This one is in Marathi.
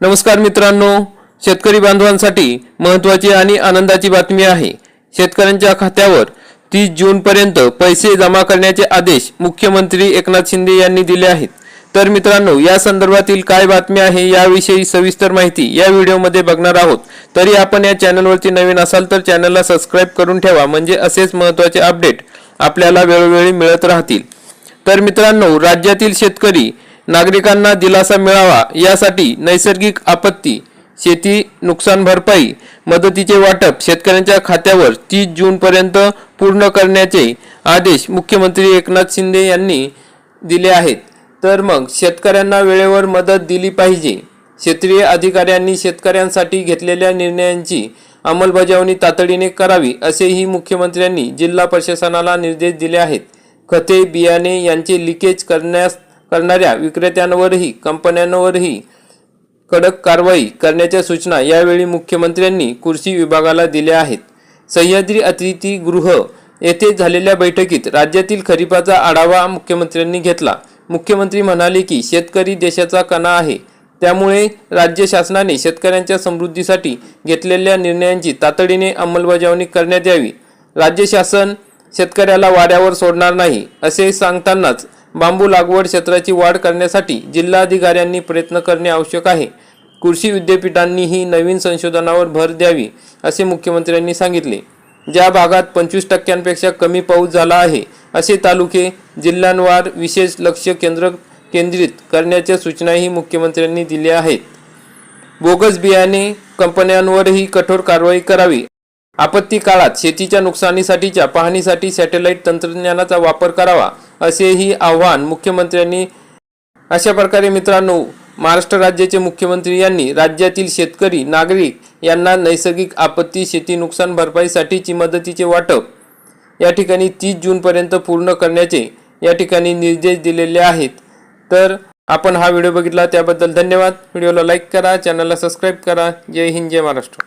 नमस्कार मित्रांनो शेतकरी बांधवांसाठी महत्त्वाची आणि आनंदाची बातमी आहे. शेतकऱ्यांच्या खात्यावर तीस जूनपर्यंत पैसे जमा करण्याचे आदेश मुख्यमंत्री एकनाथ शिंदे यांनी दिले आहेत. तर मित्रांनो या संदर्भातील काय बातमी आहे याविषयी सविस्तर माहिती या व्हिडिओमध्ये बघणार आहोत. तरी आपण या चॅनलवरती नवीन असाल तर चॅनलला सबस्क्राईब करून ठेवा म्हणजे असेच महत्त्वाचे अपडेट आपल्याला वेळोवेळी मिळत राहतील. तर मित्रांनो राज्यातील शेतकरी नागरिकांना दिलासा मिळावा यासाठी नैसर्गिक आपत्ती शेती नुकसान भरपाई मदतीचे वाटप शेतकऱ्यांच्या खात्यावर तीस जूनपर्यंत पूर्ण करण्याचे आदेश मुख्यमंत्री एकनाथ शिंदे यांनी दिले आहेत. तर मग शेतकऱ्यांना वेळेवर मदत दिली पाहिजे. क्षेत्रीय अधिकाऱ्यांनी शेतकऱ्यांसाठी घेतलेल्या निर्णयांची अंमलबजावणी तातडीने करावी असेही मुख्यमंत्र्यांनी जिल्हा प्रशासनाला निर्देश दिले आहेत. खते बियाणे यांचे लिकेज करण्यास करणाऱ्या विक्रेत्यांवरही कंपन्यांवरही कडक कारवाई करण्याच्या सूचना यावेळी मुख्यमंत्र्यांनी कृषी विभागाला दिल्या आहेत. सह्याद्री अतिथीगृह येथे झालेल्या बैठकीत राज्यातील खरीपाचा आढावा मुख्यमंत्र्यांनी घेतला. मुख्यमंत्री म्हणाले की शेतकरी देशाचा कणा आहे. त्यामुळे राज्य शासनाने शेतकऱ्यांच्या समृद्धीसाठी घेतलेल्या निर्णयांची तातडीने अंमलबजावणी करण्यात यावी. राज्य शासन शेतकऱ्याला वाऱ्यावर सोडणार नाही असे सांगतानाच बांबू लागवड क्षेत्राची वाढ करण्यासाठी जिल्हाधिकाऱ्यांनी प्रयत्न करणे आवश्यक आहे. कृषी विद्यापीठांनीही नवीन संशोधनावर भर द्यावी असे मुख्यमंत्र्यांनी सांगितले. ज्या भागात पंचवीस टक्क्यांपेक्षा कमी पाऊस झाला आहे असे तालुके जिल्ह्यांवार विशेष लक्ष केंद्र केंद्रित करण्याच्या सूचनाही मुख्यमंत्र्यांनी दिल्या आहेत. बोगस बियाणे कंपन्यांवरही कठोर कारवाई करावी. आपत्ती काळात शेतीच्या नुकसानीसाठीच्या पाहणीसाठी सॅटेलाईट तंत्रज्ञानाचा वापर करावा असेही आव्हान मुख्यमंत्र्यांनी अशा प्रकारे मित्रांनो महाराष्ट्र राज्याचे मुख्यमंत्री यांनी राज्यातील शेतकरी नागरिक यांना नैसर्गिक आपत्ती शेती नुकसान भरपाईसाठीची मदतीचे वाटप या ठिकाणी तीस जूनपर्यंत पूर्ण करण्याचे या ठिकाणी निर्देश दिलेले आहेत. तर आपण हा व्हिडिओ बघितला त्याबद्दल धन्यवाद. व्हिडिओला लाईक करा चॅनलला सबस्क्राईब करा. जय हिंद जय महाराष्ट्र.